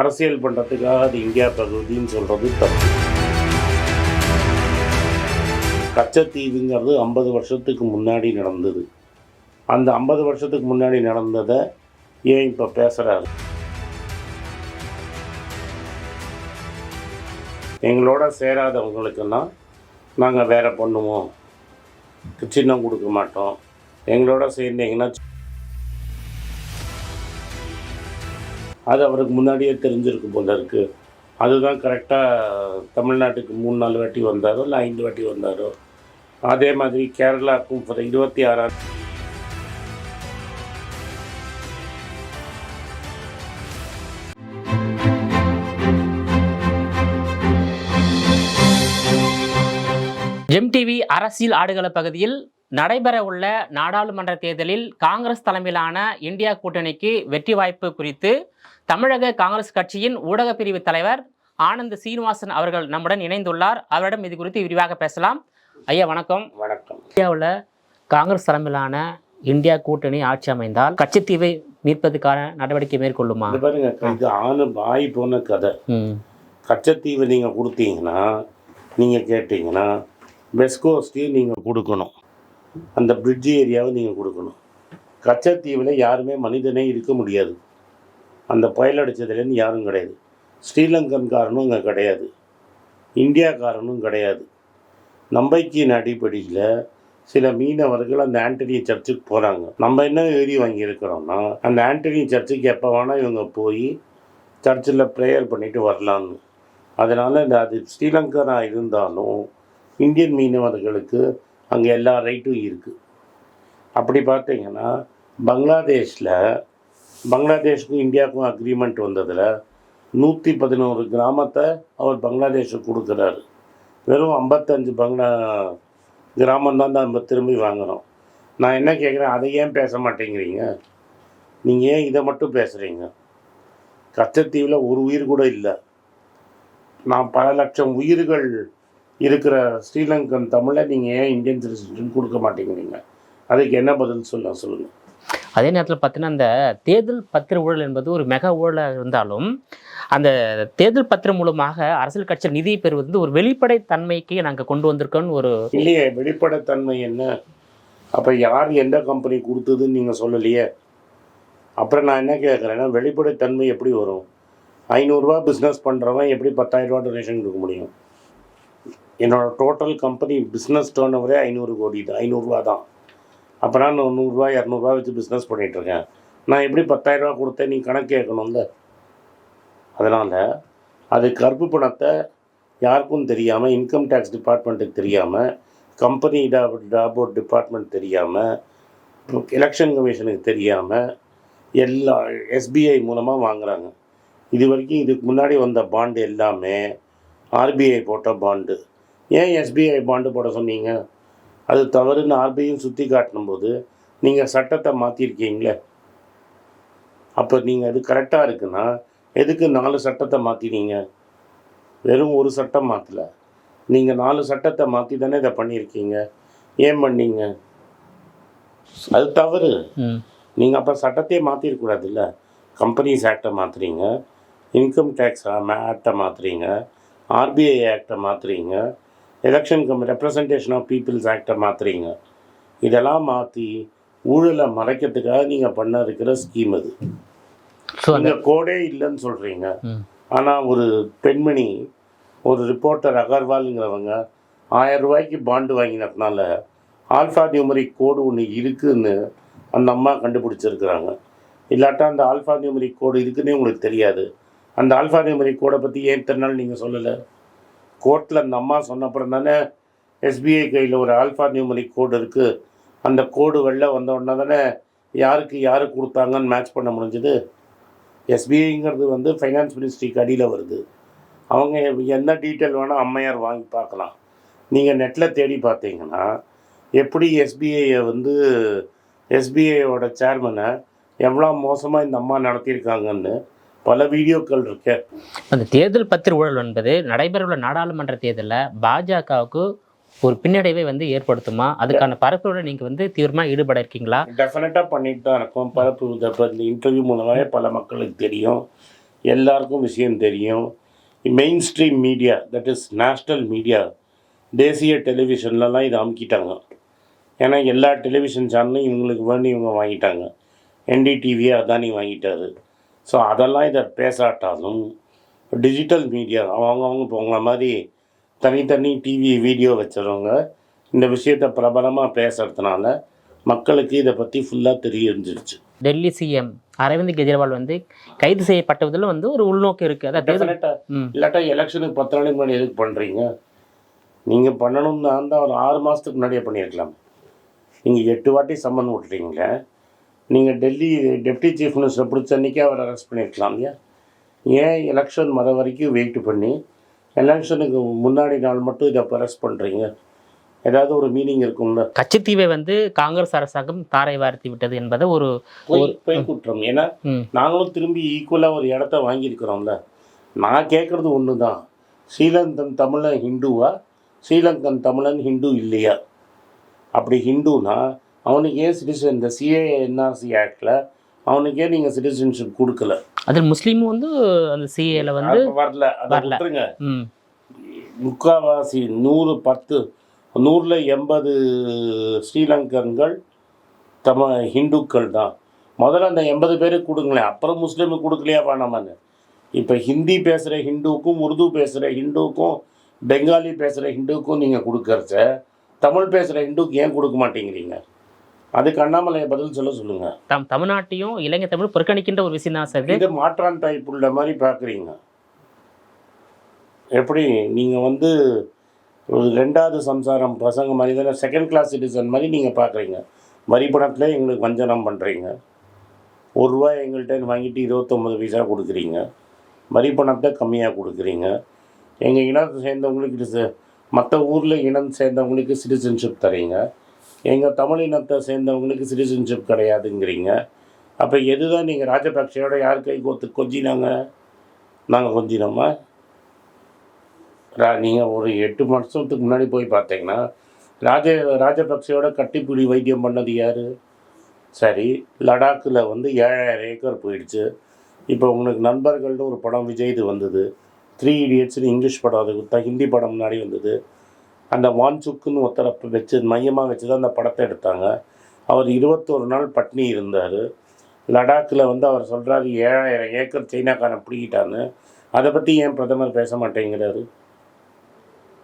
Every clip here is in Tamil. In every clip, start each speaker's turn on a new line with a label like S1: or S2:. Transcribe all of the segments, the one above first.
S1: அரசியல் பண்ணுறதுக்காக அது இந்தியா பகுதின்னு சொல்கிறது தப்பு. கச்சத்தீவுங்கிறது ஐம்பது வருஷத்துக்கு முன்னாடி நடந்தது. அந்த ஐம்பது வருஷத்துக்கு முன்னாடி நடந்ததை ஏன் இப்போ பேசுகிறாரு எங்களோட சேராதவங்களுக்குன்னா நாங்கள் வேற பண்ணுவோம். சின்னம் கொடுக்க மாட்டோம். எங்களோட சேர்ந்தீங்கன்னா அது அவருக்கு முன்னாடியே தெரிஞ்சிருக்கு போல இருக்குது அதுதான் கரெக்டாக தமிழ்நாட்டுக்கு மூணு நாலு வாட்டி வந்தாரோ இல்லை ஐந்து வாட்டி வந்தாரோ. அதே மாதிரி கேரளாவுக்கும் இருபத்தி ஆறாம்
S2: எம்டிவி அரசியல் ஆடுகள பகுதியில் நடைபெற உள்ள நாடாளுமன்ற தேர்தலில் காங்கிரஸ் தலைமையிலான இந்தியா கூட்டணிக்கு வெற்றி வாய்ப்பு குறித்து தமிழக காங்கிரஸ் கட்சியின் ஊடக பிரிவு தலைவர் ஆனந்த் சீனிவாசன் அவர்கள் நம்முடன் இணைந்துள்ளார். அவரிடம் இது குறித்து விரிவாக பேசலாம். ஐயா வணக்கம்.
S1: வணக்கம்.
S2: இந்தியாவில் காங்கிரஸ் தலைமையிலான இந்தியா கூட்டணி ஆட்சி அமைந்தால் கட்சித்தீவை மீட்பதற்கான நடவடிக்கை மேற்கொள்ளுமா?
S1: இது பாருங்க இது ஆணு வாய் போன கதை. கச்சத்தீவு நீங்கள் கொடுத்தீங்கன்னா நீங்கள் கேட்டிங்கன்னா வெஸ்ட் கோஸ்ட்டையும் நீங்கள் கொடுக்கணும். அந்த பிரிட்ஜ் ஏரியாவை நீங்கள் கொடுக்கணும். கச்சத்தீவில் யாருமே மனிதனே இருக்க முடியாது. அந்த புயல் அடித்ததுலேருந்து யாரும் கிடையாது. ஸ்ரீலங்கன்காரனும் அங்கே கிடையாது. இந்தியாக்காரனும் கிடையாது. நம்பிக்கையின் அடிப்படையில் சில மீனவர்கள் அந்த ஆண்டனி சர்ச்சுக்கு போகிறாங்க நம்ம என்ன எழுதி வாங்கியிருக்கிறோம்னா அந்த ஆண்டனி சர்ச்சுக்கு எப்போ வேணால் இவங்க போய் சர்ச்சில் ப்ரேயர் பண்ணிட்டு வரலான்னு அதனால் இந்த அது ஸ்ரீலங்கனாக இருந்தாலும் இந்தியன் மீனவர்களுக்கு அங்கே எல்லா ரைட்டும் இருக்குது அப்படி பார்த்தீங்கன்னா பங்களாதேஷில் பங்களாதேஷுக்கும் இந்தியாவுக்கும் அக்ரிமெண்ட் வந்ததில் நூற்றி பதினோரு கிராமத்தை அவர் பங்களாதேஷுக்கு கொடுக்குறாரு. வெறும் ஐம்பத்தஞ்சு பங்களா கிராமந்தான் நம்ம திரும்பி வாங்குகிறோம் நான் என்ன கேட்குறேன் அதை ஏன் பேச மாட்டேங்கிறீங்க? நீங்கள் ஏன் இதை மட்டும் பேசுகிறீங்க கச்சத்தீவில் ஒரு உயிர் கூட இல்லை. நான் பல லட்சம் உயிர்கள் இருக்கிற ஸ்ரீலங்கன் தமிழை நீங்கள் ஏன் இந்தியன் சிட்டிசன் கொடுக்க மாட்டேங்கிறீங்க? அதுக்கு என்ன பதில் சொல்ல சொல்லுங்கள்
S2: அதே நேரத்தில் பார்த்தீங்கன்னா அந்த தேர்தல் பத்திர ஊழல் என்பது ஒரு மெகா ஊழலாக இருந்தாலும் அந்த தேர்தல் பத்திரம் மூலமாக அரசியல் கட்சியில் நிதியை பெறுவது வந்து ஒரு வெளிப்படை தன்மைக்கு நாங்கள் கொண்டு வந்திருக்கோம்னு ஒரு
S1: இல்லையே வெளிப்படைத்தன்மை என்ன? அப்போ யார் எந்த கம்பெனி கொடுத்ததுன்னு நீங்கள் சொல்லலையே. அப்புறம் நான் என்ன கேட்குறேன்னா வெளிப்படைத்தன்மை எப்படி வரும்? ஐநூறுரூவா பிஸ்னஸ் பண்ணுறவன் எப்படி பத்தாயிரரூவா டொனேஷன் கொடுக்க முடியும்? என்னோட டோட்டல் கம்பெனி பிஸ்னஸ் டேர்ன் ஓவரே ஐநூறு கோடி இது ஐநூறுரூவா தான். அப்புறம் நான் நூறுரூவா இரநூறுவா வச்சு பிஸ்னஸ் பண்ணிகிட்ருக்கேன் நான் எப்படி பத்தாயிரரூவா கொடுத்தேன் நீ கணக்கு கேட்கணும்ல? அதனால் அது கருப்பு பணத்தை யாருக்கும் தெரியாமல் இன்கம் டேக்ஸ் டிபார்ட்மெண்ட்டுக்கு தெரியாமல் கம்பெனி டாபோர்ட் டிபார்ட்மெண்ட் தெரியாமல் எலெக்ஷன் கமிஷனுக்கு தெரியாமல் எல்லா எஸ்பிஐ மூலமாக வாங்குறாங்க. இது வரைக்கும் இதுக்கு முன்னாடி வந்த பாண்டு எல்லாமே ஆர்பிஐ போட்ட பாண்டு ஏன் எஸ்பிஐ பாண்டு போட சொன்னீங்க? அது தவறுன்னு ஆர்பிஐயும் சுற்றி காட்டணும்போது நீங்கள் சட்டத்தை மாற்றிருக்கீங்களே அப்போ நீங்கள் அது கரெக்டாக இருக்குன்னா எதுக்கு நாலு சட்டத்தை மாற்றினீங்க வெறும் ஒரு சட்டம் மாற்றலை நீங்கள் நாலு சட்டத்தை மாற்றி தானே இதை பண்ணியிருக்கீங்க ஏன் பண்ணீங்க? அது தவறு. நீங்கள் அப்போ சட்டத்தையே மாற்றிருக்கூடாதுல்ல கம்பெனிஸ் ஆக்டை மாற்றுறீங்க இன்கம் டேக்ஸ் ஆக்டை மாற்றுறீங்க ஆர்பிஐ ஆக்டை மாற்றுறீங்க election cum representation of people's ஆக்டை மாற்றுறீங்க இதெல்லாம் மாற்றி ஊழலை மறைக்கிறதுக்காக நீங்கள் பண்ண இருக்கிற ஸ்கீம் அது. நீங்கள் கோடே இல்லைன்னு சொல்கிறீங்க ஆனால் ஒரு பெண்மணி ஒரு ரிப்போர்ட்டர் அகர்வாலுங்கிறவங்க ஆயிரம் ரூபாய்க்கு பாண்டு வாங்கினதுனால ஆல்ஃபா நியூமரிக் கோடு ஒன்று இருக்குன்னு அந்த அம்மா கண்டுபிடிச்சிருக்கிறாங்க. இல்லாட்டா அந்த ஆல்ஃபா நியூமரிக் கோடு இருக்குன்னே உங்களுக்கு தெரியாது. அந்த ஆல்ஃபா நியூமரிக் கோடை பற்றி ஏன் நாள் நீங்கள் சொல்லலை? கோர்ட்டில் அந்த அம்மா சொன்னப்புறம் தானே எஸ்பிஐ கையில் ஒரு ஆல்ஃபா நியூமரிக் கோடு இருக்குது அந்த கோடு வெளில வந்த உடனே தானே யாருக்கு யார் கொடுத்தாங்கன்னு மேட்ச் பண்ண முடிஞ்சது? எஸ்பிஐங்கிறது வந்து ஃபைனான்ஸ் மினிஸ்ட்ரிக்கு அடியில் வருது. அவங்க என்ன டீட்டெயில் வேணால் அம்மையார் வாங்கி பார்க்கலாம். நீங்கள் நெட்டில் தேடி பார்த்தீங்கன்னா எப்படி எஸ்பிஐயை வந்து எஸ்பிஐயோட சேர்மனை எவ்வளோ மோசமாக இந்த அம்மா நடத்தியிருக்காங்கன்னு பல வீடியோக்கள் இருக்கு.
S2: அந்த தேர்தல் பத்திர ஊழல் என்பது நடைபெறவுள்ள நாடாளுமன்ற தேர்தலில் பாஜகவுக்கு ஒரு பின்னடைவை வந்து ஏற்படுத்துமா? அதுக்கான பரப்புரை நீங்கள் வந்து தீவிரமாக ஈடுபட இருக்கீங்களா?
S1: டெஃபினட்டாக பண்ணிட்டு தான் இருக்கோம். பரப்பு இந்த இன்டர்வியூ மூலமாகவே பல மக்களுக்கு தெரியும். எல்லாருக்கும் விஷயம் தெரியும். Mainstream media that is national media தேசிய டெலிவிஷன்லலாம் இதை அமுக்கிட்டாங்க. ஏன்னா எல்லா டெலிவிஷன் சேனலும் இவங்களுக்கு வேண்டி இவங்க வாங்கிட்டாங்க. என்டிடிவியை அதானி வாங்கிட்டாரு. ஸோ அதெல்லாம் இதை பேசாட்டாலும் டிஜிட்டல் மீடியா அவங்கவுங்க இப்போ உங்களை மாதிரி தனித்தனி டிவி வீடியோ வச்சுறவங்க இந்த விஷயத்தை பிரபலமாக பேசுறதுனால மக்களுக்கு இதை பற்றி ஃபுல்லாக தெரிஞ்சிருச்சு.
S2: டெல்லி சிஎம் அரவிந்த் கெஜ்ரிவால் வந்து கைது செய்யப்பட்டதில் வந்து ஒரு உள்நோக்கம் இருக்குது ம்.
S1: இல்லாட்டா எலெக்ஷனுக்கு பத்து நாளைக்கு முன்னாடி எதுக்கு பண்ணுறீங்க நீங்கள் பண்ணணும்னு தான் ஒரு ஆறு மாதத்துக்கு முன்னாடியே பண்ணியிருக்கலாம். நீங்கள் எட்டு வாட்டி சம்மன் விட்டுறீங்களே நீங்கள் டெல்லி டெப்டி சீஃப் மினிஸ்டர் பிடிச்ச அன்றைக்கே அவர் அரெஸ்ட் பண்ணியிருக்கலாம் இல்லையா? ஏன் எலெக்ஷன் வர வரைக்கும் வெயிட் பண்ணி எலெக்ஷனுக்கு முன்னாடி நாள் மட்டும் இதை அரெஸ்ட் பண்ணுறீங்க ஏதாவது ஒரு மீனிங் இருக்கும்ல?
S2: கச்சத்தீவை வந்து காங்கிரஸ் அரசாங்கம் தாரை வார்த்தி விட்டது என்பதை ஒரு
S1: பொய் குற்றம். ஏன்னா நாங்களும் திரும்பி ஈக்குவலாக ஒரு இடத்த வாங்கியிருக்கிறோம்ல. நான் கேட்குறது ஒன்று தான் ஸ்ரீலங்கன் தமிழன் ஹிந்துவா? ஸ்ரீலங்கன் தமிழன் ஹிந்து இல்லையா? அப்படி ஹிந்துனா அவனுக்கு ஏன் சிட்டிசன் இந்த சிஏ என்ஆர்சி ஆக்டில் அவனுக்கே நீங்கள் சிட்டிசன்ஷிப் கொடுக்கல.
S2: அதில் முஸ்லீமும் வந்து அந்த சிஏல வந்து
S1: வரல. அதை
S2: வரல.
S1: விட்டுருங்க.
S2: ம்.
S1: முக்கால்வாசி நூறு பத்து நூறில் எண்பது ஸ்ரீலங்கன்கள் தம ஹிந்துக்கள் தான். முதல்ல அந்த எண்பது பேருக்கு கொடுங்களேன். அப்புறம் முஸ்லீமுக்கு கொடுக்கலையா வேணாமான்னு இப்போ ஹிந்தி பேசுகிற ஹிந்துவுக்கும் உருது பேசுகிற ஹிந்துவுக்கும் பெங்காலி பேசுகிற ஹிந்துவுக்கும் நீங்கள் கொடுக்கறச்ச தமிழ் பேசுகிற ஹிந்துக்கு ஏன் கொடுக்க மாட்டேங்கிறீங்க? அதுக்கு அண்ணாமலையை பதில் சொல்ல சொல்லுங்கள்
S2: தம் தமிழ்நாட்டையும் இலங்கை தமிழ் புறக்கணிக்கின்ற ஒரு விஷயம் தான் சார் இது.
S1: மாற்றான் டைப் உள்ள மாதிரி பார்க்குறீங்க. எப்படி? நீங்கள் வந்து ஒரு ரெண்டாவது சம்சாரம் பசங்க மாதிரி தானே செகண்ட் கிளாஸ் சிட்டிசன் மாதிரி நீங்கள் பார்க்குறீங்க. வரி பணத்தில் எங்களுக்கு வஞ்சனம் பண்ணுறீங்க ஒரு ரூபாய் எங்கள்கிட்ட வாங்கிட்டு இருபத்தொம்பது பைசா கொடுக்குறீங்க. வரி பணத்தை கம்மியாக கொடுக்குறீங்க. எங்கள் இனத்தை சேர்ந்தவங்களுக்கு மற்ற ஊரில் இனம் சேர்ந்தவங்களுக்கு சிட்டிசன்ஷிப் தரீங்க. எங்கள் தமிழ் இனத்தை சேர்ந்தவங்களுக்கு சிட்டிசன்ஷிப் கிடையாதுங்கிறீங்க. அப்போ எதுதான் நீங்கள் ராஜபக்சேயோட யார் கை கோத்து கொஞ்சினாங்க? நாங்கள் கொஞ்சினோமா? ரா நீங்கள் ஒரு எட்டு வருஷத்துக்கு முன்னாடி போய் பார்த்தீங்கன்னா ராஜ ராஜபக்ஷையோட கட்டிப்பிடி வைத்தியம் பண்ணது யார்? சரி லடாக்கில் வந்து ஏழாயிரம் ஏக்கர் போயிடுச்சு. இப்போ உங்களுக்கு நண்பர்கள்னு ஒரு படம் விஜய்து வந்தது. த்ரீ இடியட்ஸ்னு இங்கிலீஷ் படம் அது ஹிந்தி படம் முன்னாடி வந்தது. அந்த வான்சுக்குன்னு ஒருத்தரை வச்சு மையமாக வச்சு தான் அந்த படத்தை எடுத்தாங்க. அவர் இருபத்தோரு நாள் பட்னி இருந்தார். லடாக்கில் வந்து அவர் சொல்கிறாரு ஏழாயிரம் ஏக்கர் சைனாக்காரன் பிடிக்கிட்டான்னு. அதை பற்றி ஏன் பிரதமர் பேச மாட்டேங்கிறாரு?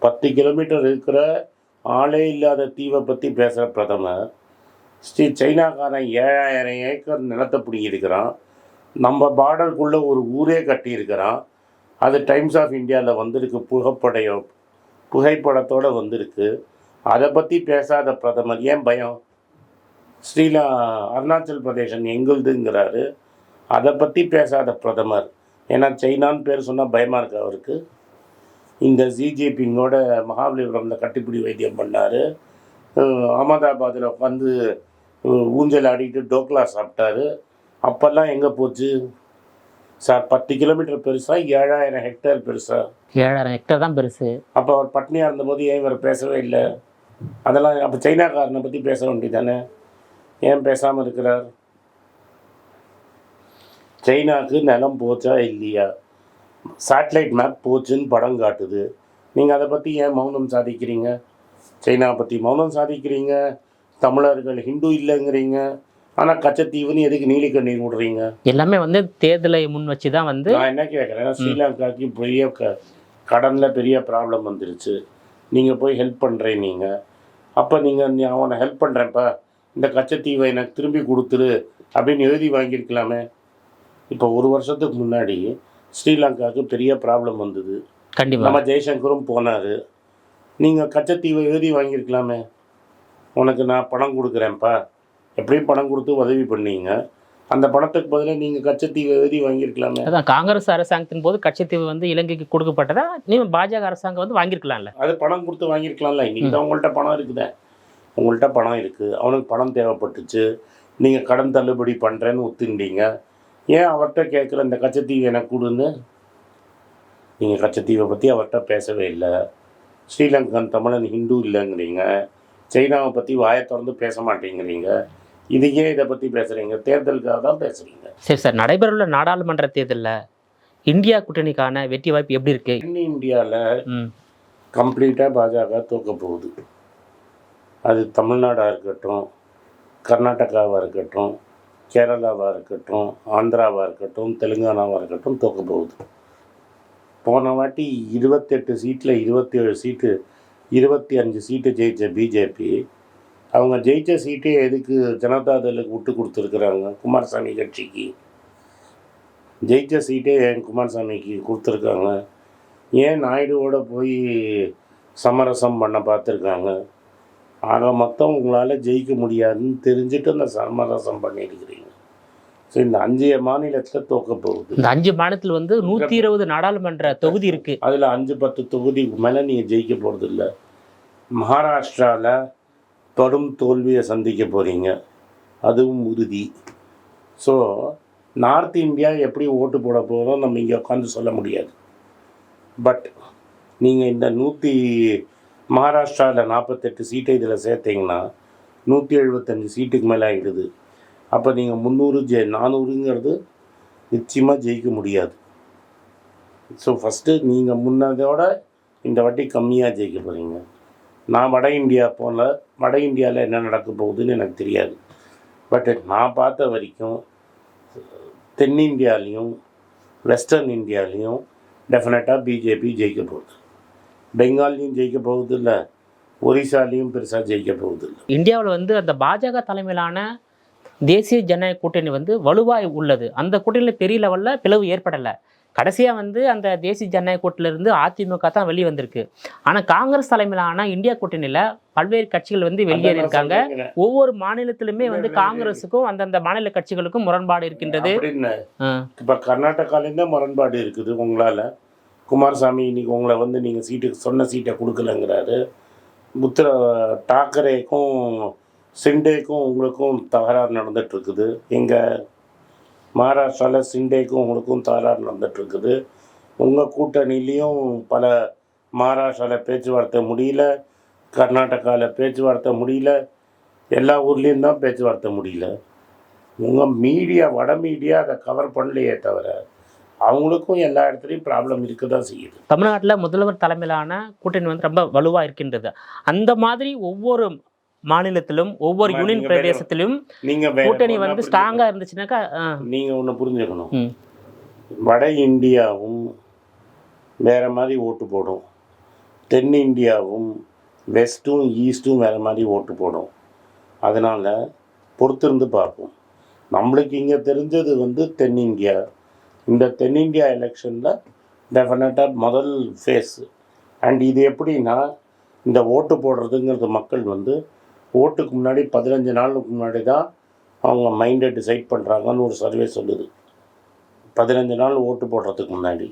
S1: பத்து கிலோமீட்டர் இருக்கிற ஆளே இல்லாத தீவை பற்றி பேசுகிற பிரதமர் ஸ்ரீ சைனாக்காரன் ஏழாயிரம் ஏக்கர் நிலத்தை பிடிங்கிருக்கிறான் நம்ம பார்டருக்குள்ளே ஒரு ஊரே கட்டியிருக்கிறான். அது டைம்ஸ் ஆஃப் இந்தியாவில் வந்திருக்கு புகைப்படையோ புகைப்படத்தோடு வந்திருக்கு. அதை பற்றி பேசாத பிரதமர் ஏன் பயம்? ஸ்ரீலா அருணாச்சல் பிரதேசம் எங்களுதுங்கிறாரு அதை பற்றி பேசாத பிரதமர். ஏன்னா சைனான்னு பேர் சொன்னால் பயமாக இருக்கு அவருக்கு. இந்த ஜிஜேபிங்கோட மகாபலிபுரமில் கட்டிப்பிடி வைத்தியம் பண்ணார். அகமதாபாத்தில் உட்காந்து ஊஞ்சல் ஆடிட்டு டோக்லா சாப்பிட்டாரு. அப்போல்லாம் எங்கே போச்சு? சார் பத்து கிலோமீட்டர் பெருசா ஏழாயிரம் ஹெக்டேர் பெருசா.
S2: ஏழாயிரம் ஹெக்டர் தான் பெருசு.
S1: அப்போ அவர் பட்னியாக இருந்தபோது ஏன் இவர் பேசவே இல்லை? அதெல்லாம் அப்போ சைனாக்காரனை பற்றி பேச வேண்டியதானே? ஏன் பேசாமல் இருக்கிறார்? சைனாக்கு நிலம் போச்சா இல்லையா? சேட்டலைட் மேப் போச்சுன்னு படம் காட்டுது. நீங்கள் அதை பற்றி ஏன் மௌனம் சாதிக்கிறீங்க? சைனா பற்றி மௌனம் சாதிக்கிறீங்க? தமிழர்கள் ஹிந்து இல்லைங்கிறீங்க? ஆனால் கச்சத்தீவுன்னு எதுக்கு நீலி கண்ணீர் விடுறீங்க?
S2: எல்லாமே வந்து தேர்தலை முன் வச்சு தான் வந்து
S1: நான் என்ன கேட்குறேன் ஸ்ரீலங்காக்கு பெரிய க கடனில் பெரிய ப்ராப்ளம் வந்துருச்சு. நீங்கள் போய் ஹெல்ப் பண்ணுறேன் நீங்கள் அப்போ நீங்கள் அவனை ஹெல்ப் பண்ணுறேன்ப்பா இந்த கச்சத்தீவை எனக்கு திரும்பி கொடுத்துரு அப்படின்னு எழுதி வாங்கியிருக்கலாமே. இப்போ ஒரு வருஷத்துக்கு முன்னாடி ஸ்ரீலங்காவுக்கு பெரிய ப்ராப்ளம் வந்தது.
S2: கண்டிப்பா.
S1: நம்ம ஜெய்சங்கரும் போனார். நீங்கள் கச்சத்தீவை எழுதி வாங்கியிருக்கலாமே. உனக்கு நான் பணம் கொடுக்குறேன்ப்பா எப்படியும் பணம் கொடுத்து உதவி பண்ணீங்க. அந்த பணத்துக்கு பதிலாக நீங்கள் கச்சத்தீவை எழுதி வாங்கியிருக்கலாமே.
S2: அதான் காங்கிரஸ் அரசாங்கத்தின் போது கச்சத்தீவு வந்து இலங்கைக்கு கொடுக்கப்பட்டதா? நீ பாஜக அரசாங்கம் வந்து வாங்கியிருக்கலாம்ல.
S1: அது பணம் கொடுத்து வாங்கியிருக்கலாம்ல. இன்னைக்கு தான் உங்கள்கிட்ட பணம் இருக்குதே. உங்கள்கிட்ட பணம் இருக்குது அவனுக்கு பணம் தேவைப்பட்டுச்சு. நீங்கள் கடன் தள்ளுபடி பண்ணுறேன்னு ஒத்துண்டீங்க ஏன் அவர்கிட்ட கேட்குற இந்த கச்சத்தீவு எனக்கு கொடுன்னு? நீங்கள் கச்சத்தீவை பற்றி அவர்கிட்ட பேசவே இல்லை. ஸ்ரீலங்கன் தமிழன் ஹிந்து இல்லைங்கிறீங்க. சைனாவை பற்றி வாயை திறந்து பேச மாட்டேங்கிறீங்க. இது ஏன் இதை பற்றி பேசுகிறீங்க தேர்தலுக்காக தான் பேசுகிறீங்க
S2: சரி சார் நடைபெறவுள்ள நாடாளுமன்ற தேர்தலில் இந்தியா கூட்டணிக்கான வெற்றி வாய்ப்பு எப்படி இருக்கு?
S1: இந்தியாவில் கம்ப்ளீட்டாக பாஜக தூக்க போகுது. அது தமிழ்நாடாக இருக்கட்டும் கர்நாடகாவாக இருக்கட்டும் கேரளாவாக இருக்கட்டும் ஆந்திராவாக இருக்கட்டும் தெலுங்கானாவாக இருக்கட்டும் தூக்க போகுது. போன வாட்டி இருபத்தெட்டு சீட்டில் இருபத்தி ஏழு சீட்டு இருபத்தி அஞ்சு சீட்டு ஜெயிச்ச பிஜேபி அவங்க ஜெயிச்ச சீட்டே எதுக்கு ஜனதாதளுக்கு விட்டு கொடுத்துருக்குறாங்க? குமாரசாமி கட்சிக்கு. ஜெயிச்ச சீட்டே ஏன் குமாரசாமிக்கு கொடுத்துருக்காங்க? ஏன் நாயுடுவோட போய் சமரசம் பண்ண பார்த்துருக்காங்க? ஆக மொத்தம் உங்களால் ஜெயிக்க முடியாதுன்னு தெரிஞ்சுட்டு அந்த சமரசம் பண்ணியிருக்கிறீங்க. ஸோ இந்த அஞ்சு மாநிலத்தில் தோக்க போகுது.
S2: இந்த அஞ்சு மாநிலத்தில் வந்து நூத்தி இருபது நாடாளுமன்ற தொகுதி இருக்கு.
S1: அதில் அஞ்சு பத்து தொகுதிக்கு மேலே நீங்கள் ஜெயிக்க போகிறது இல்லை மகாராஷ்டிராவில் தொடும் தோல்வியை சந்திக்க போகிறீங்க அதுவும் உறுதி. ஸோ நார்த் இந்தியா எப்படி ஓட்டு போட போகிறோம் நம்ம இங்கே உட்காந்து சொல்ல முடியாது. பட் நீங்கள் இந்த நூற்றி மகாராஷ்டிராவில் நாற்பத்தெட்டு சீட்டை இதில் சேர்த்தீங்கன்னா நூற்றி எழுபத்தஞ்சு சீட்டுக்கு மேலே ஆகிடுது அப்போ நீங்கள் முந்நூறு ஜெ நானூறுங்கிறது நிச்சயமாக ஜெயிக்க முடியாது. ஸோ ஃபஸ்ட்டு நீங்கள் முன்னதோட இந்த வாட்டி கம்மியாக ஜெயிக்க போகிறீங்க நான் வட இந்தியா போல வட இந்தியாவில் என்ன நடக்க போகுதுன்னு எனக்கு தெரியாது. பட் நான் பார்த்த வரைக்கும் தென்னிந்தியாலையும் வெஸ்டர்ன் இந்தியாலையும் டெஃபினட்டாக பிஜேபி ஜெயிக்க போகுது. பெங்கால்லையும் ஜெயிக்க போகுது இல்லை ஒரிசாலையும் பெருசாக ஜெயிக்க போகுது இல்லை
S2: இந்தியாவில் வந்து அந்த பாஜக தலைமையிலான தேசிய ஜனநாயக கூட்டணி வந்து வலுவாய் உள்ளது. அந்த கூட்டணியில் பெரிய லெவலில் பிளவு ஏற்படலை. கடைசியாக வந்து அந்த தேசிய ஜனநாயக கூட்டணியிலிருந்து அதிமுக தான் வெளியே வந்திருக்கு ஆனால் காங்கிரஸ் தலைமையிலான இந்தியா கூட்டணியில் பல்வேறு கட்சிகள் வந்து வெளியேறியிருக்காங்க ஒவ்வொரு மாநிலத்திலுமே வந்து காங்கிரஸுக்கும் அந்தந்த மாநில கட்சிகளுக்கும் முரண்பாடு இருக்கின்றது.
S1: இப்போ கர்நாடகாலேருந்தே முரண்பாடு இருக்குது உங்களால். குமாரசாமி இன்னைக்கு உங்களை வந்து நீங்கள் சீட்டுக்கு சொன்ன சீட்டை கொடுக்கலங்கிறாரு. உத்தர டாக்கரேக்கும் சிண்டேக்கும் உங்களுக்கும் தகராறு நடந்துட்டு இருக்குது. எங்கள் மகாராஷ்டிராவில் சிண்டேக்கும் உங்களுக்கும் தகராறு நடந்துட்டு இருக்குது உங்கள் கூட்டணிலையும் பல மகாராஷ்டிராவில் பேச்சுவார்த்தை முடியல. கர்நாடகாவில் பேச்சுவார்த்தை முடியல. எல்லா ஊர்லேயும் தான் பேச்சுவார்த்தை முடியல. உங்கள் மீடியா வட மீடியா அதை கவர் பண்ணலையே தவிர அவங்களுக்கும் எல்லா இடத்துலையும் ப்ராப்ளம் இருக்க தான் செய்யுது.
S2: தமிழ்நாட்டில் முதல்வர் தலைமையிலான கூட்டணி வந்து ரொம்ப வலுவாக இருக்கின்றது. அந்த மாதிரி ஒவ்வொரு மாநிலத்திலும் ஒவ்வொரு யூனியன்
S1: நீங்க
S2: பிரதேசத்திலும் கூட்டணி
S1: ஒண்ணா
S2: வந்து. ஸ்ட்ராங்காக இருந்துச்சுனாக்கா ஆ,
S1: நீங்கள் ஒன்று புரிஞ்சுக்கணும். வட இந்தியாவும் வேற மாதிரி ஓட்டு போடும். தென் இந்தியாவும் வெஸ்ட்டும் ஈஸ்ட்டும் வேற மாதிரி ஓட்டு போடும். அதனால் பொறுத்திருந்து பார்ப்போம். நம்மளுக்கு இங்கே தெரிஞ்சது வந்து தென்னிந்தியா இந்த தென்னிந்தியா எலெக்ஷனில் டெஃபினட்டாக முதல் ஃபேஸ் அண்ட் இது எப்படின்னா இந்த ஓட்டு போடுறதுங்கிறது மக்கள் வந்து ஓட்டுக்கு முன்னாடி பதினஞ்சு நாளுக்கு முன்னாடி தான் அவங்க மைண்டை டிசைட் பண்ணுறாங்கன்னு ஒரு சர்வே சொல்லுது. பதினஞ்சு நாள் ஓட்டு போடுறதுக்கு முன்னாடி.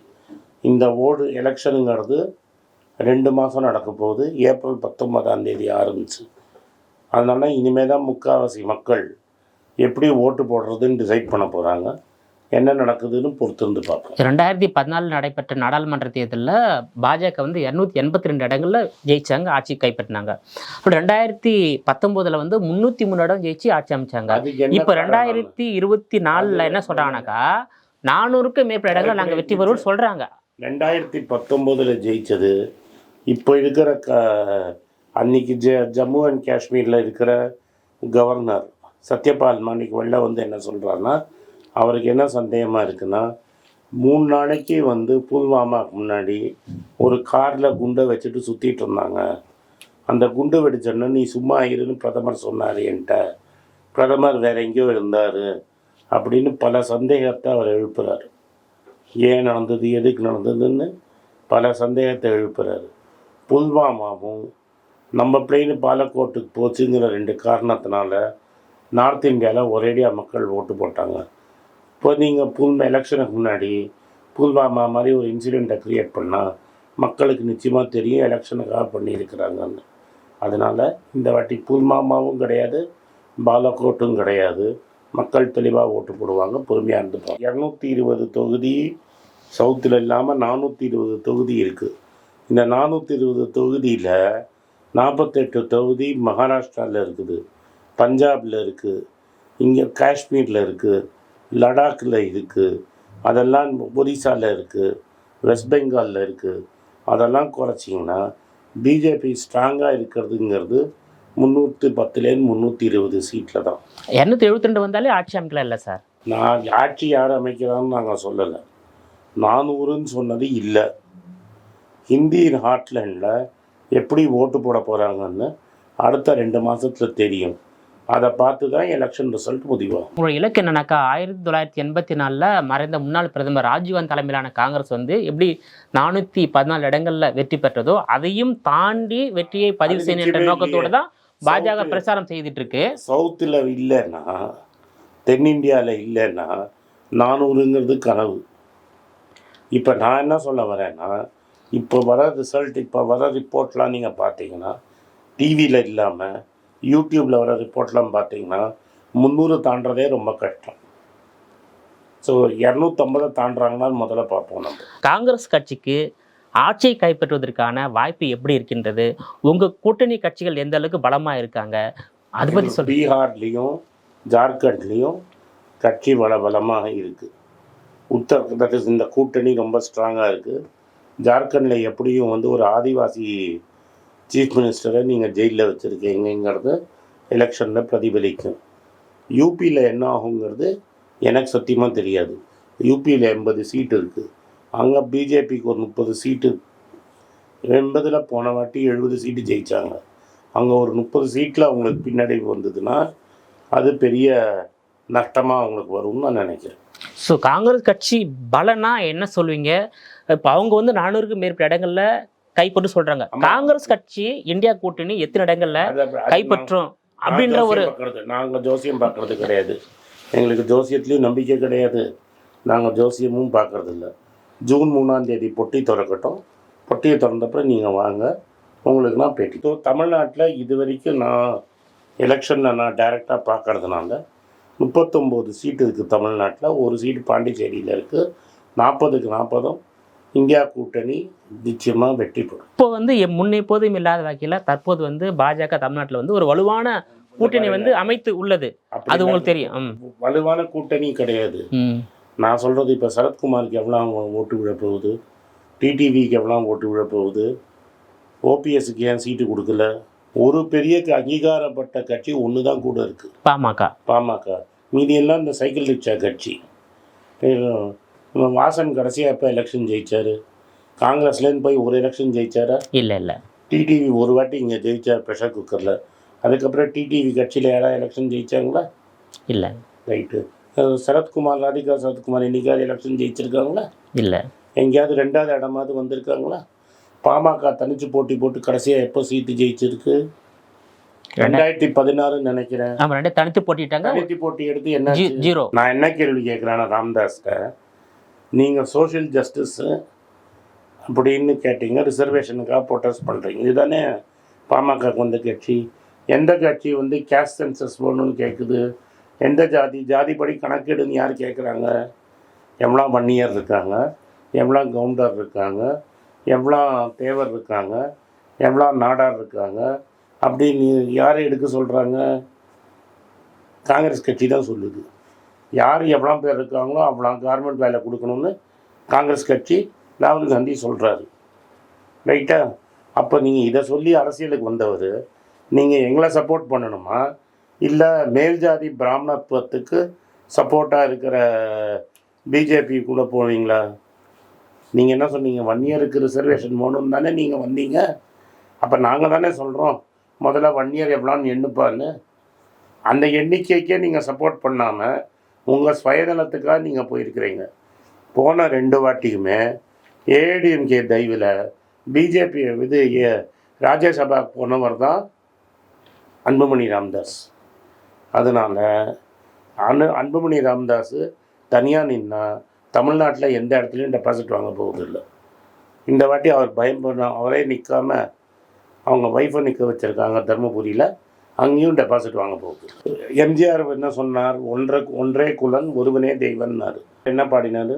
S1: இந்த ஓடு எலெக்ஷனுங்கிறது ரெண்டு மாதம் நடக்க போகுது. ஏப்ரல் பத்தொன்பதாம் தேதி ஆரம்பிச்சு. அதனால் இனிமேல் தான் முக்கால்வாசி மக்கள் எப்படி ஓட்டு போடுறதுன்னு டிசைட் பண்ண போகிறாங்க என்ன நடக்குதுன்னு பொறுத்திருந்து பார்ப்போம்.
S2: ரெண்டாயிரத்தி பதினாலு நடைபெற்ற நாடாளுமன்ற தேர்தலில் பாஜக வந்து இரநூத்தி எண்பத்தி ரெண்டு இடங்கள்ல ஜெயிச்சாங்க ஆட்சி கைப்பற்றினாங்க. அப்படி ரெண்டாயிரத்தி பத்தொம்போதில் வந்து முந்நூற்றி மூணு இடம் ஜெயிச்சு ஆட்சி அமைச்சாங்க. இப்போ? ரெண்டாயிரத்தி இருபத்தி நாலில் என்ன சொல்கிறாங்கனாக்கா நானூறுக்கு மேற்பட்ட இடங்கள் நாங்கள் வெற்றி பெறுவோம்னு சொல்கிறாங்க
S1: ரெண்டாயிரத்தி பத்தொம்போதில் ஜெயிச்சது இப்போ இருக்கிற க அன்னைக்கு ஜ ஜம்மு அண்ட் காஷ்மீரில் இருக்கிற கவர்னர் சத்யபால் மாலிக் வெளில வந்து என்ன சொல்கிறாருன்னா அவருக்கு என்ன சந்தேகமாக இருக்குன்னா மூணு நாளைக்கு வந்து புல்வாமாக்கு முன்னாடி ஒரு காரில் குண்டை வச்சுட்டு சுற்றிட்டு இருந்தாங்க. அந்த குண்டு வெடிச்சோன்னு நீ சும்மா இருன்னு பிரதமர் சொன்னார் என்கிட்ட. பிரதமர் வேற எங்கேயோ இருந்தார் அப்படின்னு பல சந்தேகத்தை அவர் எழுப்புறாரு. ஏன் நடந்தது எதுக்கு நடந்ததுன்னு பல சந்தேகத்தை எழுப்புறாரு. புல்வாமாவும் நம்ம பிளெயின் பாலக்கோட்டுக்கு போச்சுங்கிற ரெண்டு காரணத்தினால நார்த் இந்தியாவில் ஒரேடியாக மக்கள் ஓட்டு போட்டாங்க. இப்போ நீங்கள் புல்மா எலெக்ஷனுக்கு முன்னாடி புல்வாமா மாதிரி ஒரு இன்சிடெண்ட்டை க்ரியேட் பண்ணால் மக்களுக்கு நிச்சயமாக தெரியும் எலெக்ஷனுக்காக பண்ணியிருக்கிறாங்கன்னு. அதனால் இந்த வாட்டி புல்மாமாவும் கிடையாது பாலக்கோட்டும் கிடையாது. மக்கள் தெளிவாக ஓட்டு போடுவாங்க பொறுமையாக இருந்துப்பாங்க இரநூத்தி இருபது தொகுதி சவுத்தில் இல்லாமல் நானூற்றி இருபது தொகுதி இருக்குது இந்த நானூற்றி இருபது தொகுதியில் நாற்பத்தெட்டு தொகுதி மகாராஷ்டிராவில் இருக்குது பஞ்சாபில் இருக்குது இங்கே காஷ்மீரில் இருக்குது லடாக்கில் இருக்குது அதெல்லாம் ஒரிசாவில் இருக்குது வெஸ்ட் பெங்காலில் இருக்குது அதெல்லாம் குறைச்சிங்கன்னா பிஜேபி ஸ்ட்ராங்காக இருக்கிறதுங்கிறது முந்நூற்றி பத்துலேருந்து முந்நூற்றி இருபது சீட்டில் தான்
S2: இரநூத்தி எழுபத்தி ரெண்டு வந்தாலே ஆட்சி அமைக்கலாம் இல்லை சார்?
S1: நான் ஆட்சி யார் அமைக்கிறான்னு நாங்கள் சொல்லலை. நானூறுன்னு சொன்னது இல்லை. ஹிந்தி ஹாட்லேண்டில் எப்படி ஓட்டு போட போகிறாங்கன்னு அடுத்த ரெண்டு மாதத்தில் தெரியும். அதை பார்த்து தான் எலெக்ஷன் ரிசல்ட் முடிவாகும்
S2: உங்களோட இலக்கு என்னன்னாக்கா ஆயிரத்தி தொள்ளாயிரத்தி எண்பத்தி நாலில் மறைந்த முன்னாள் பிரதமர் ராஜீவ்காந்தி தலைமையிலான காங்கிரஸ் வந்து எப்படி நானூற்றி பதினாலு இடங்களில் வெற்றி பெற்றதோ அதையும் தாண்டி வெற்றியை பதிவு செய்யணும் என்ற நோக்கத்தோடு தான் பாஜக பிரச்சாரம் செய்துட்டு இருக்கு
S1: சவுத்தில் இல்லைன்னா தென்னிந்தியாவில் இல்லைன்னா நானூறுங்கிறது கனவு. இப்போ நான் என்ன சொல்ல வரேன்னா இப்போ வர ரிசல்ட் இப்போ வர ரிப்போர்ட்லாம் நீங்கள் பார்த்தீங்கன்னா டிவியில் இல்லாமல் யூடியூப்பில் வர ரிப்போர்ட்லாம் பார்த்தீங்கன்னா முந்நூறு தாண்டதே ரொம்ப கஷ்டம். ஸோ இரநூத்தம்பதை தாண்டுறாங்களான்னு முதல்ல பார்ப்போம் நம்ம.
S2: காங்கிரஸ் கட்சிக்கு ஆட்சியை கைப்பற்றுவதற்கான வாய்ப்பு எப்படி இருக்கின்றது? உங்க கூட்டணி கட்சிகள் எந்த அளவுக்கு பலமா இருக்காங்க? அதை பத்தி சொல்லுங்க.
S1: பீகார்லேயும் ஜார்க்கண்ட்லேயும் கட்சி பலபலமாக இருக்குது உத்தர் தட் இஸ் இந்த கூட்டணி ரொம்ப ஸ்ட்ராங்காக இருக்குது ஜார்க்கண்டில் எப்படியும் வந்து ஒரு ஆதிவாசி சீஃப் மினிஸ்டரை நீங்கள் ஜெயிலில் வச்சுருக்கீங்கிறது எலெக்ஷனில் பிரதிபலிக்கும். யூபியில் என்ன ஆகுங்கிறது எனக்கு சத்தியமாக தெரியாது. யூபியில் எண்பது சீட்டு இருக்குது அங்கே பிஜேபிக்கு ஒரு முப்பது சீட்டு. எண்பதில் போன வாட்டி எழுபது சீட்டு ஜெயித்தாங்க அங்கே ஒரு முப்பது சீட்டில் அவங்களுக்கு பின்னடைவு வந்ததுன்னா அது பெரிய நஷ்டமாக அவங்களுக்கு வரும்னு நான் நினைக்கிறேன்.
S2: ஸோ காங்கிரஸ் கட்சி பலனா என்ன சொல்லுவீங்க இப்போ அவங்க வந்து நானூறுக்கு மேற்பட்ட இடங்களில் கைப்பற்று சொல்றாங்க. காங்கிரஸ் கட்சி இந்தியா கூட்டணி எத்தனை இடங்கள்ல கைப்பற்றும் அப்படின்ற ஒரு
S1: நாங்கள் ஜோசியம் பார்க்கறது கிடையாது. எங்களுக்கு ஜோசியத்துலேயும் நம்பிக்கை கிடையாது. நாங்கள் ஜோசியமும் பார்க்கறது இல்ல ஜூன் மூணாம் தேதி பொட்டி திறக்கட்டும். பொட்டியை திறந்தப்பறம் நீங்கள் வாங்க. உங்களுக்கு நான் பேட்டி ஸோ தமிழ்நாட்டில் இது வரைக்கும் நான் எலெக்ஷனில் நான் டைரெக்டாக பார்க்கறதுனால முப்பத்தொம்போது சீட்டு இருக்குது தமிழ்நாட்டில். ஒரு சீட்டு பாண்டிச்சேரியில் இருக்குது நாற்பதுக்கு நாற்பதும் இந்தியா கூட்டணி நிச்சயமாக வெற்றி பெறும்.
S2: இப்போ வந்து முன்னே போதும் இல்லாத வகையில தற்போது வந்து பாஜக தமிழ்நாட்டுல வந்து ஒரு வலுவான கூட்டணி வந்து அமைத்து உள்ளது. அது உங்களுக்கு தெரியும்.
S1: வலுவான கூட்டணி கிடையாது. நான் சொல்கிறது இப்போ சரத்குமாருக்கு எவ்வளோ ஓட்டு விழ போகுது? டிடிவிக்கு எவ்வளோ ஓட்டு விழ போகுது? ஓபிஎஸ்க்கு ஏன் சீட்டு கொடுக்கல? ஒரு பெரிய அங்கீகாரப்பட்ட கட்சி ஒன்று தான் கூட இருக்குது
S2: பாமக.
S1: பாமக. மீதி எல்லாம் இந்த சைக்கிள் ரிக்ஷா கட்சி. வாசன் கடைசியாக எப்போ எலெக்ஷன் ஜெயிச்சாரு? காங்கிரஸ்லேருந்து போய் ஒரு எலெக்ஷன் ஜெயிச்சாரா?
S2: இல்ல இல்ல.
S1: டிடிவி ஒரு வாட்டி இங்கே ஜெயிச்சார் ப்ரெஷர் குக்கரில் அதுக்கப்புறம் டிடிவி கட்சியில் யாராவது எலெக்ஷன் ஜெயிச்சாங்களா?
S2: இல்ல.
S1: ரைட்டு சரத்குமார் ராதிகா சரத்குமார் என்னைக்காவது எலெக்ஷன் ஜெயிச்சிருக்காங்களா?
S2: இல்ல.
S1: எங்கேயாவது ரெண்டாவது இடமாவது வந்திருக்காங்களா? பாமக தனிச்சு போட்டி போட்டு கடைசியாக எப்போ சீட்டு ஜெயிச்சிருக்கு? ரெண்டாயிரத்தி பதினாறுன்னு நினைக்கிறேன்.
S2: ரெண்டே தனித்து போட்டிட்டாங்க.
S1: தனித்து போட்டி எடுத்து என்ன
S2: ஜீரோ.
S1: நான் என்ன கேள்வி கேட்குறேன்னா ராம்தாஸ்கிட்ட. நீங்கள் சோஷியல் ஜஸ்டிஸு அப்படின்னு கேட்டீங்க ரிசர்வேஷனுக்காக ப்ரொட்டஸ்ட் பண்ணுறீங்க இதுதானே பாமக வந்த கட்சி? எந்த கட்சி வந்து கேஸ்ட் சென்சஸ் போடணும்னு கேட்குது எந்த ஜாதி? ஜாதிப்படி கணக்கெடுன்னு யார் கேட்குறாங்க எவ்வளோ வன்னியர் இருக்காங்க எவ்வளோ கவுண்டர் இருக்காங்க எவ்வளோ தேவர் இருக்காங்க எவ்வளோ நாடார் இருக்காங்க. அப்படின்னு யார் எடுக்க சொல்கிறாங்க காங்கிரஸ் கட்சி தான் சொல்லுது. யார் எவ்வளோ பேர் இருக்காங்களோ அவ்வளோ கார்மெண்ட் வேலை கொடுக்கணும்னு காங்கிரஸ் கட்சி ராகுல் காந்தி சொல்கிறாரு ரைட்டா அப்போ நீங்கள் இதை சொல்லி அரசியலுக்கு வந்தவர் நீங்கள் எங்களை சப்போர்ட் பண்ணணுமா? இல்லை மேல் ஜாதி பிராமணத்துவத்துக்கு சப்போர்ட்டாக இருக்கிற பிஜேபி கூட போவீங்களா? நீங்கள் என்ன சொன்னீங்க? ஒன் இயருக்கு ரிசர்வேஷன் போகணுன்னு தானே நீங்கள் வந்தீங்க. அப்போ நாங்கள் தானே சொல்கிறோம் முதல்ல ஒன் இயர் எவ்வளோன்னு எண்ணுப்பான்னு. அந்த எண்ணிக்கைக்கே நீங்கள் சப்போர்ட் பண்ணாமல் உங்கள் சுயநலத்துக்காக நீங்கள் போயிருக்கிறீங்க. போன ரெண்டு வாட்டியுமே ஏடிஎம்கே தயவில் பிஜேபி இது ராஜ்யசபா போனவர் தான் அன்புமணி ராம்தாஸ். அதனால் அனு அன்புமணி ராம்தாஸ் தனியாக நின்னா தமிழ்நாட்டில் எந்த இடத்துலையும் டெபாசிட் வாங்க போவதில்லை. இந்த வாட்டி அவர் பயம் பண்ண அவரே நிற்காம அவங்க ஒய்ஃபை நிற்க வச்சுருக்காங்க தருமபுரியில். அங்கேயும் டெபாசிட் வாங்க போகுது. எம்ஜிஆர் என்ன சொன்னார்? ஒன்றை ஒன்றே குலன் ஒருவனே தெய்வன்னார் என்ன பாடினார்?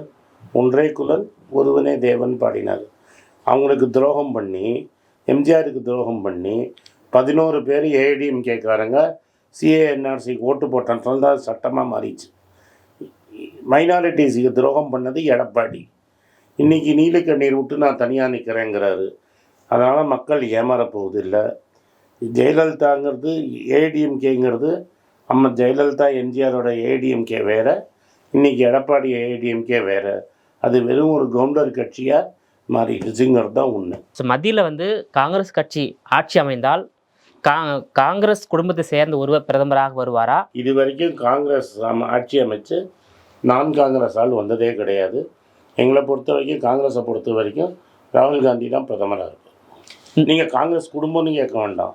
S1: ஒன்றே குலன் ஒருவனே தேவன் பாடினார். அவங்களுக்கு துரோகம் பண்ணி எம்ஜிஆருக்கு துரோகம் பண்ணி பதினோரு பேர் ஏடிஎம்கேக்காரங்க சிஏஎன்ஆர்சிக்கு ஓட்டு போட்டனால தான் சட்டமாக மாறிச்சு. மைனாரிட்டிஸுக்கு துரோகம் பண்ணது எடப்பாடி. இன்றைக்கி நீலக்கண்ணீர் விட்டு நான் தனியாக நிற்கிறேங்கிறாரு அதனால் மக்கள் ஏமாறப்போவது இல்லை ஜெயலலிதாங்கிறது ஏடிஎம்கேங்கிறது அம்மா ஜெயலலிதா எம்ஜிஆரோட ஏடிஎம்கே வேற. இன்னைக்கு எடப்பாடி ஏடிஎம்கே வேற. அது வெறும் ஒரு கவுண்டர் கட்சியாக மாறிடுச்சுங்கிறது தான் உண்மை
S2: ஸோ மத்தியில் வந்து காங்கிரஸ் கட்சி ஆட்சி அமைந்தால் கா காங்கிரஸ் குடும்பத்தை சேர்ந்த ஒருவர் பிரதமராக வருவாரா?
S1: இது வரைக்கும் காங்கிரஸ் ஆட்சி அமைச்சு நான் காங்கிரஸ் ஆள் வந்ததே கிடையாது. எங்களை பொறுத்த வரைக்கும் காங்கிரஸை பொறுத்த வரைக்கும் ராகுல் காந்தி தான் பிரதமராக இருக்கும் நீங்கள் காங்கிரஸ் குடும்பம்னு கேட்க வேண்டாம்.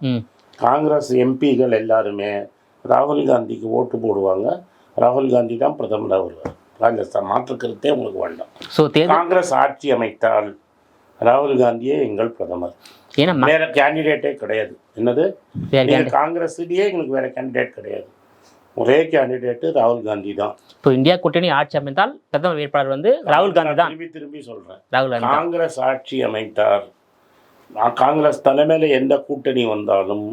S1: காங்கிரஸ் எம்பிகள் எல்லாருமே ராகுல் காந்திக்கு ஓட்டு போடுவாங்க. ராகுல் காந்தி தான் பிரதமராக வருவார் ராஜஸ்தான் மாற்றுக்கருத்தே உங்களுக்கு வேண்டாம்.
S2: ஸோ
S1: காங்கிரஸ் ஆட்சி அமைத்தால் ராகுல் காந்தியே எங்கள் பிரதமர்.
S2: ஏன்னா
S1: வேற கேண்டிடேட்டே கிடையாது. என்னது? நீங்க காங்கிரஸ்லயே எங்களுக்கு வேற கேண்டிடேட் கிடையாது. ஒரே கேண்டிடேட்டு ராகுல் காந்தி தான்.
S2: இப்போ இந்தியா கூட்டணி ஆட்சி அமைந்தால் பிரதமர் வேட்பாளர் வந்து ராகுல் காந்தி தான்.
S1: திரும்பி திரும்பி சொல்றேன்.
S2: ராகுல்
S1: காங்கிரஸ் ஆட்சி அமைத்தார். நான் காங்கிரஸ் தலைமையில எந்த கூட்டணி வந்தாலும்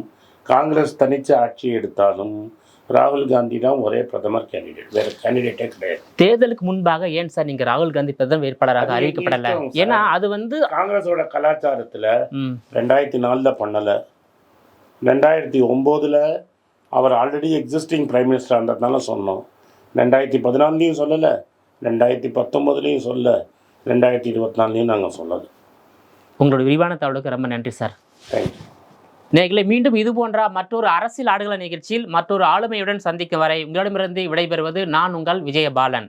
S1: காங்கிரஸ் தனிச்சு ஆட்சி எடுத்தாலும் ராகுல் காந்தி தான் ஒரே பிரதமர் கேண்டிடேட் வேற கேண்டிடேட்டே கிடையாது.
S2: தேர்தலுக்கு முன்பாக ஏன் சார் நீங்க ராகுல் காந்தி பிரதமர் வேட்பாளராக அறிவிக்கப்படல. ஏன்னா அது வந்து
S1: காங்கிரஸோட கலாச்சாரத்துல ரெண்டாயிரத்தி நாலில் பண்ணலை. ரெண்டாயிரத்தி ஒம்போதில் அவர் ஆல்ரெடி எக்ஸிஸ்டிங் பிரைம் மினிஸ்டர் இருந்ததுனால சொன்னோம். ரெண்டாயிரத்தி பதினாலுலேயும் சொல்லலை. ரெண்டாயிரத்தி பத்தொம்போதுலேயும் சொல்ல ரெண்டாயிரத்தி இருபத்தி நாலுலேயும் நாங்கள் சொல்லலை.
S2: உங்களோட விரிவான தகவலுக்கு ரொம்ப நன்றி சார் நேர்களை மீண்டும் இது போன்ற மற்றொரு அரசியல் ஆடுகள நிகழ்ச்சியில் மற்றொரு ஆளுமையுடன் சந்திக்கும் வரை உங்களிடமிருந்து விடைபெறுவது நான் உங்கள் விஜயபாலன்.